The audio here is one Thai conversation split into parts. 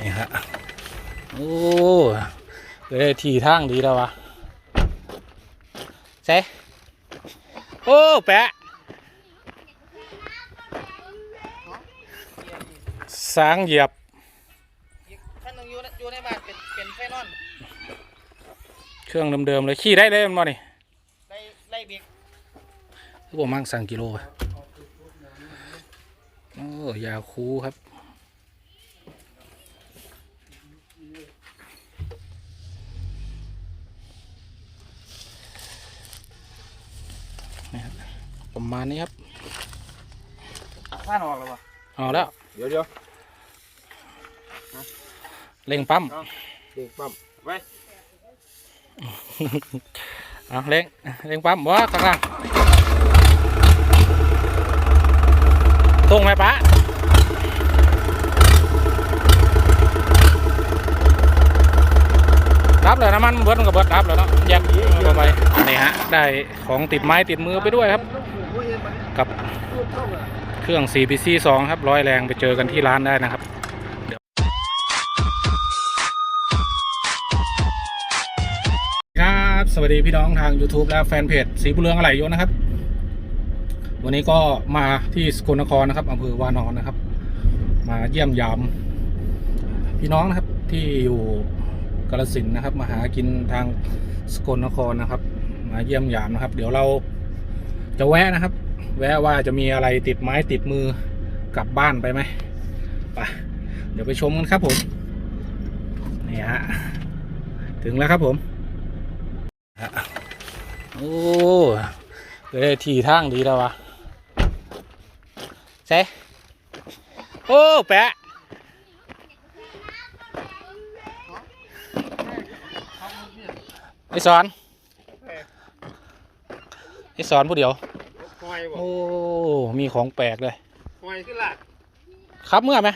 นี่ฮะ โอ้เลยทีทางดีแล้ววะใช่โอ้แปะสางเหยียบท่านนึงอยู่ในอยู่ในบ้านเป็นเป็นไฟนอน เครื่องเดิมๆเลยขี่ได้เลยมันบ่นี่ไล่ไล่เบรกคือผมมั่งสั่งกิโลอะโอ้ยาคูครับนี่ครับ ประมาณนี้ครับท่านออกแล้ววะเอาแล้วเดี๋ยวเดี๋ยวเร่งปั๊มเด็กปั๊มไว้เอาเร่งเร่งปั๊มบ่ข้างล่างตรงไหมปะรับเลยน้ำมันเบิดมันก็เบิดรับแล้วเนาะแยกเข้าไปนี่ฮะได้ของติดไม้ติดมือไปด้วยครับ กับเครื่อง CPC 2 ครับร้อยแรงไปเจอกันที่ร้านได้นะครับครับสวัสดีพี่น้องทาง YouTube และแฟนเพจสีบุเรืองอะไหล่ยนนะครับ วันนี้ก็มาที่สกลนครนะครับอำเภอวานอนนะครับ มาเยี่ยมยามพี่น้องนะครับที่อยู่กาลสินนะครับ มาหากินทางสกลนครนะครับ มาเยี่ยมยามนะครับ เดี๋ยวเราจะแวะนะครับ แวะว่าจะมีอะไรติดไม้ติดมือกลับบ้านไปไหมไปเดี๋ยวไปชมกันครับผมนี่ฮะถึงแล้วครับผมโอ้เลยทีทางดีแล้ววะใช่โอ้แปะไอสอนไอสอนผู้เดียว อยบอกโอ้ มีของแปลกเลยคอยขึ้นละครับเมื่อไหม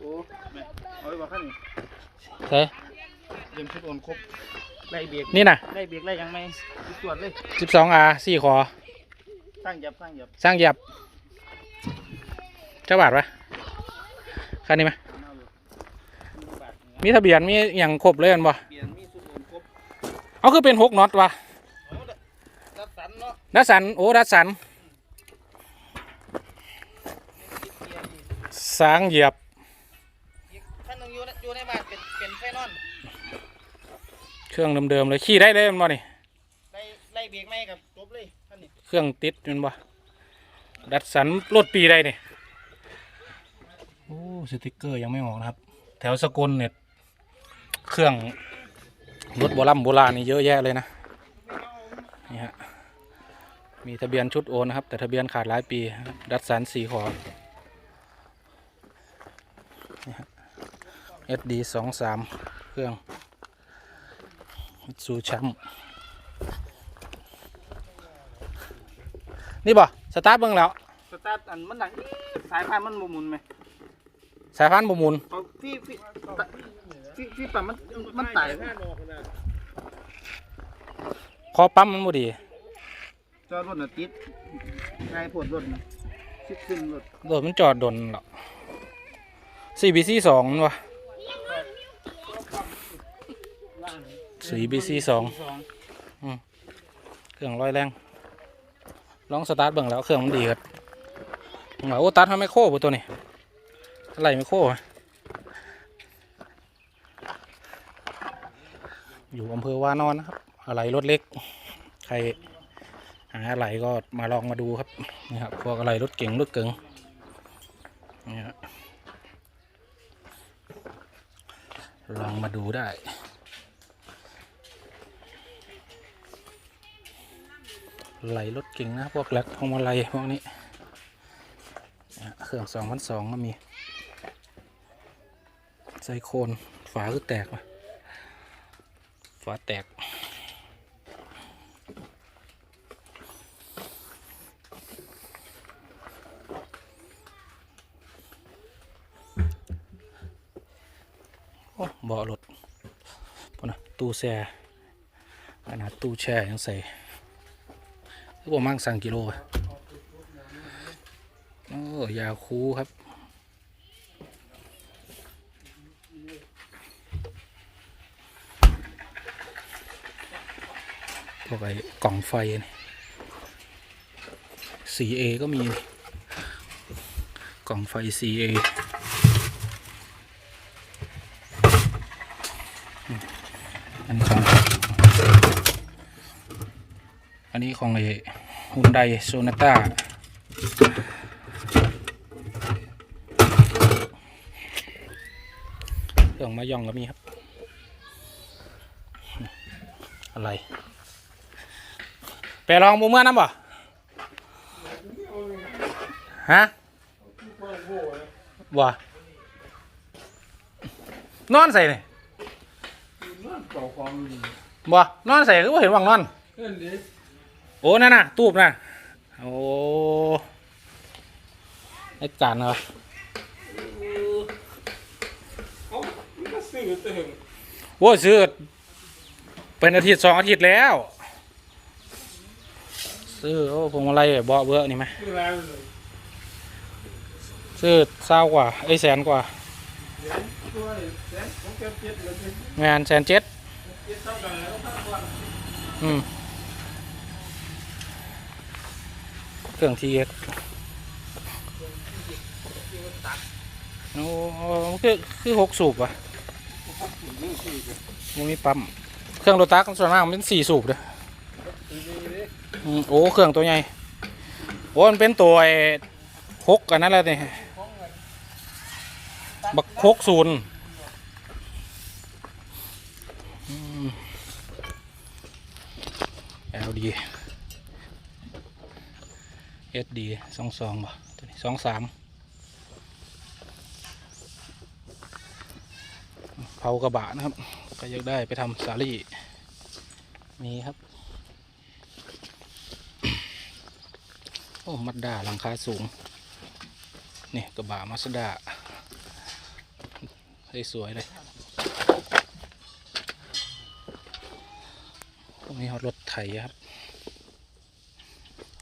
โอ้เอาไว้บอกขั้นนี้ใช่เยี่ยมชุดโอนครบไล่เบรกนี่นะไล่เบรกไล่ยังไม่ตรวจเลยสิบสองอาสี่คอตั้งยับตั้งยับสร้างเหยียบเจ้าบาทปะคันนี้ไหมเอาเลยบาทหนึ่งมีทะเบียน มีอย่างครบเลยอันบ่เปลี่ยนมีชุดโอนครบเอาคือเป็นหกน็อตวะเอาละรับสันเนาะ ดัสสัน โอ้ ดัสสัน สางเหยียบท่านนึงอยู่ในอยู่ในบ้านเป็นเป็นไฟนอนเครื่องเดิมๆเลยขี่ได้เลยแมันบ่นี่ไล่ไล่เบรกไม่กับจบเลยท่านนี่เครื่องติดแมันบ่ดัสสันรถปีใดนี่โอ้สติกเกอร์ยังไม่ออกนะครับ แถวสกลเนี่ยเครื่องรถโบราณโบราณนี่เยอะแยะเลยนะนี่ฮะมีทะเบียนชุดโอนนะครับ แต่ทะเบียนขาดหลายปีนะครับดัสสันสีขอ นี่ฮะ SD สองสามเครื่องซูชัมนี่บ่สตาร์ทเบิ่งแล้ว สตาร์ทอันมันหนังอี๊ดสายพานมันบ่หมุนไหมสายพันธุ์บ่หมุนเอาพี่พี่ตะพี่พี่ปั๊มมันมันไต่คอปั๊มมันบ่ดี จอดรถน่ะติดไงปวดรถน่ะชิดขึ้นรถรถมันจอดดนหรอก CBC สองนวะ 4BC สองสองเครื่องร้อยแรงลองสตาร์ทเบิ่งแล้วเครื่องมันดีครับว่าโอ้ตัดทำไมโค้บตัวนี้อะไรไม่โค้อะอยู่อำเภอวานอนนะครับ อะไรรถเล็ก ใครหาอะไรก็มาลองมาดูครับนี่ครับพวกอะไรรถเก๋งรถเก๋งนี่ฮะ ลองมาดูได้ ไหลรถเก่งนะ พวกแล็กพวงมาลัยพวกนี้เนี่ยเครื่องสองพันสองก็มีไซโคนฝาคือแตกมาฝาแตก ตู้แช่ขนาดตู้แช่ยังใส่ปรผมางสั่งกิโลโอ้ยาคูครับพวกไอ้กล่องไฟนี่ 4A ก็มี กล่องไฟ 4A อันนี้ของอันนี้ของไอ้ฮุนไดโซนาต้าเครื่องมาย่องก็มีครับ อะไร ไปลองบูเมื่อน้ำบ่ฮะบ่นอนใส่เลย บ่นอนใส่คือว่าเห็นว่างนอนโอ้นั่นน่ะ ตูบน่ะ โอ้ไอ้การเหรอโอ้ยซื้อเป็นอาทิตย์สองอาทิตย์แล้ว ซื้อโอ้พวงมาลัยแบบเบาะเบอะนี่ไหมซื้อเศร้ากว่าไอ้ยแสนกว่างานแสนเจ็ด อืมเครื่องทีเอสโอ้คือคือหกสูบอะมันมีปั๊มเครื่องโรตักส่วนมากมันเป็นสี่สูบเลยอืมโอ้เครื่องตัวใหญ่โอ้มันเป็นตัวหกอันนั้นแหละนี่บักหกศูนย์อืม LD SD สองสองบ่ตัวนี้สองสามเผากระบะนะครับ ก็อยากได้ไปทำสาลี่มีครับ โอ้มัดด้าหลังคาสูง นี่กระบะมาสด้าสวยๆเลย นี้เขารถไถครับ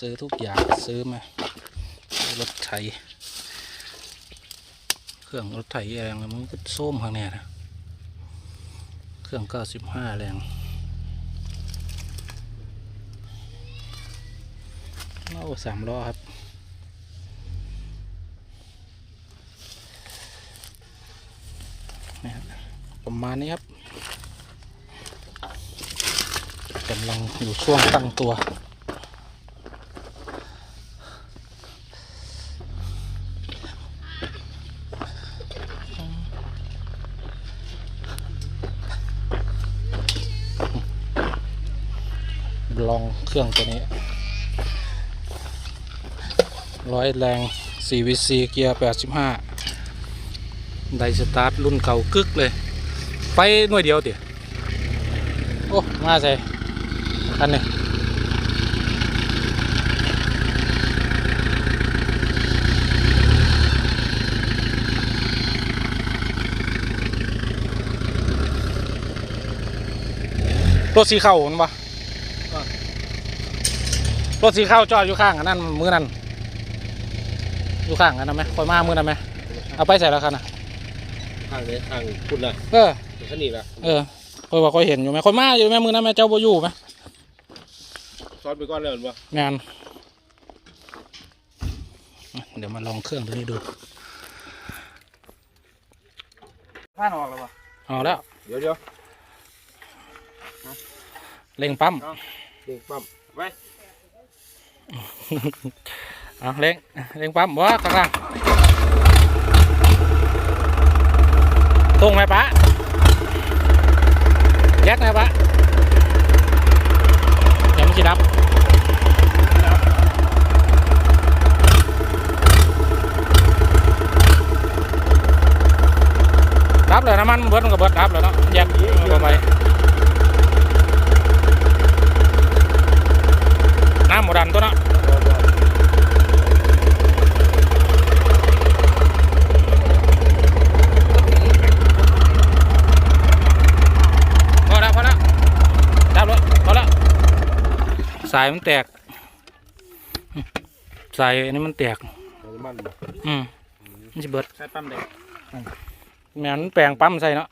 ซื้อทุกอย่างซื้อมารถไถ เครื่องรถไถแรงมันก็ส้มข้างในนะ เครื่องเก้าสิบห้าแรงโอ้สามล้อครับนี่ครับประมาณนี้ครับ กำลังอยู่ช่วงตั้งตัว ลองเครื่องตัวนี้ ร้อยแรง CVC เกียร์ 85 ไดสตาร์ทรุ่นเก่ากึกเลยไฟหน่วยเดียวเดี๋ยวโอ้ มาใส่ คันนี้รถสีเข้ามันปะรถสีขาวจอดอยู่ข้างอันนั้นมือนั้นอยู่ข้างอันนั้นไหมคอยมามือนั้นไหมเอาไปใส่แล้วคันน่ะทางนี้ทางคุณละเออแค่นี้ละเออคอยว่าคอยเห็นอยู่ไหมคอยมาอยู่ไหมมือนั้นไหมเจ้าบ่อยู่ไหม ซ้อนไปก่อนเลยเหรอวะงานเดี๋ยวมาลองเครื่องตัวนี้ดูผ่านออกแล้วปะเอาแล้ว เดี๋ยวเดี๋ยวเร่งปั๊มเด็กปั๊มไปเอาเร่งเร่งปั๊มว้าข้างล่างตรงไหมปะยักไหมปะ เดี๋ยวมับดับเลยน้ำมันเบิดมันก็เบิดดับเลยเนาะแยกลงไปน้ำหมดดันตัวเนาะพอแล้วพอแล้วดับแล้วพอแล้ว สายมันแตก สายอันนี้มันแตกน้ำมันบ่อืมมันจะเบิด ใช้ปั๊มเด็กแม่นแปลงปั๊มใส่เนาะ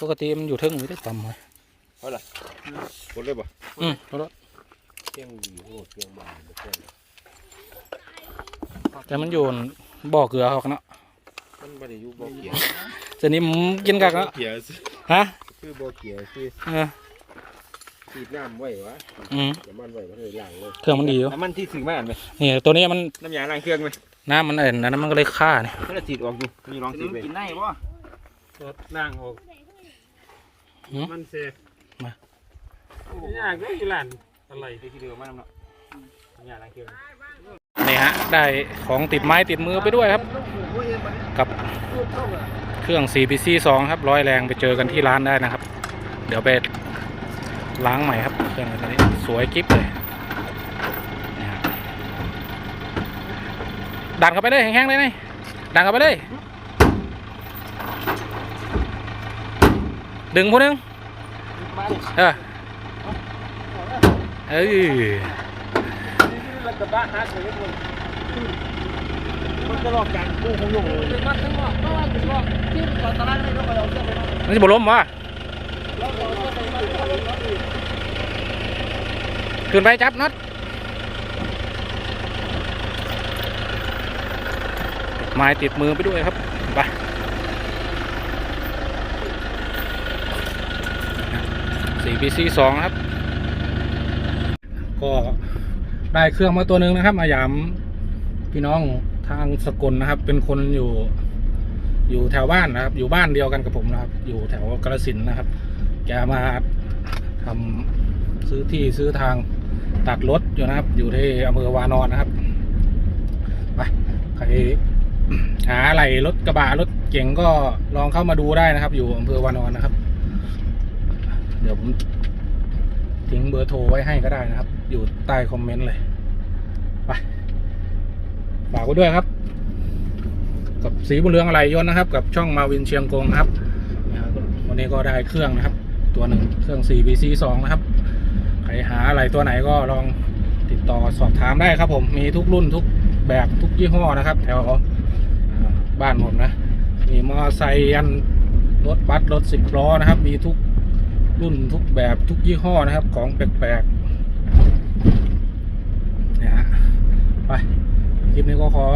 ปกติมันอยู่เทึงอยู่ได้ปั๊มไว้ไฟเอาล่ะกดเลยป่ะอืมรถเที่ยงดีโอ้เที่ยงมาเที่ยงแต่มันอยู่บ่อเกลือเขาเนาะมันไม่ได้อยู่บ่อเกียเจะนี้ผมกินกักเนาะเกียฮะคือบ่อเกียคือเออ ตีดน้ำไว้วะอืมน้ำมันไว้มันเลยล้างเลยเครื่องมันดีอยู่น้ำมันที่ถึงมาอันไหมนี่ตัวนี้มันน้ำยาล้างเครื่องไหมน้ำมันเอ็นอันนั้นมันก็เลยฆ่าเนี่ยมันจะตีดออกอยู่มีลองจะตีดไปกินได้บ่รถล่างออกหืมมันเซมายากเลยกี่หลานอะไรที่เดียวมาน้ำเนาะยากอะไรเกี่ยวนี่ฮะได้ของติดไม้ติดมือไปด้วยครับ กับเครื่อง CPC 2 ครับร้อยแรงไปเจอกันที่ร้านได้นะครับ เดี๋ยวไป ล้างใหม่ครับเครื่องตัวนี้สวยกิ๊บเลยนะฮะดันเข้าไปเลยแห้งๆเลยนี่ดันเข้าไปเลย ดึงผู้นึงเออเอ้ยมันกระบะฮักเลยทุกคนมันจะลอกกันกูคงยุ่งเลยเป็นมันทั้งหมดเพราะว่าถึงว่าที่ก่อนตลาดไม่ต้องไปเอาเสื้อไปมันจะบล้มวะ แล้วเอาเสื้อไปนอนแล้วเอาอีก ขึ้นไปจับน็อตไม้ติดมือไปด้วยครับไป 4PC 2ครับ ก็ได้เครื่องมาตัวหนึ่งนะครับมายามพี่น้องทางสกลนะครับ เป็นคนอยู่อยู่แถวบ้านนะครับ อยู่บ้านเดียวกันกับผมนะครับ อยู่แถวกระสินนะครับ แกมาทำซื้อที่ซื้อทาง ตัดรถอยู่นะครับ อยู่ที่อำเภอวานอนนะครับไปใครหาอะไรรถกระบะรถเก๋งก็ลองเข้ามาดูได้นะครับ อยู่อำเภอวานอนนะครับ เดี๋ยวผมทิ้งเบอร์โทรไว้ให้ก็ได้นะครับ อยู่ใต้คอมเมนต์เลยไปฝากไว้ด้วยครับ กับสีบุญเรืองอะไรยนต์นะครับ กับช่องมาวินเชียงกงนะครับนะครับวันนี้ก็ได้เครื่องนะครับ ตัวหนึ่งเครื่อง 4BC 2 นะครับ ใครหาอะไรตัวไหนก็ลองติดต่อสอบถามได้ครับผมมีทุกรุ่นทุกแบบทุกยี่ห้อนะครับ แถวบ้านผมนะ มีมอเตอร์ไซค์ยันรถบัสรถสิบล้อนะครับ มีทุกรุ่นทุกแบบทุกยี่ห้อนะครับ ของแปลกๆเนี่ยฮะไปคลิปนี้ก็ขอ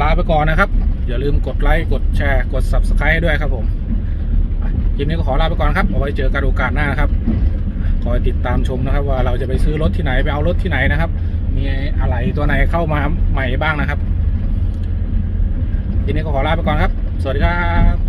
ลาไปก่อนนะครับ อย่าลืมกดไลค์กดแชร์กด Subscribe ให้ด้วยครับผมคลิปนี้ก็ขอลาไปก่อนครับเอาไว้เจอกันโอกาสหน้าครับ อยติดตามชมนะครับ ว่าเราจะไปซื้อรถที่ไหนไปเอารถที่ไหนนะครับ มีอะไรตัวไหนเข้ามาใหม่บ้างนะครับทีนี้ก็ขอลาไปก่อนครับ สวัสดีครับ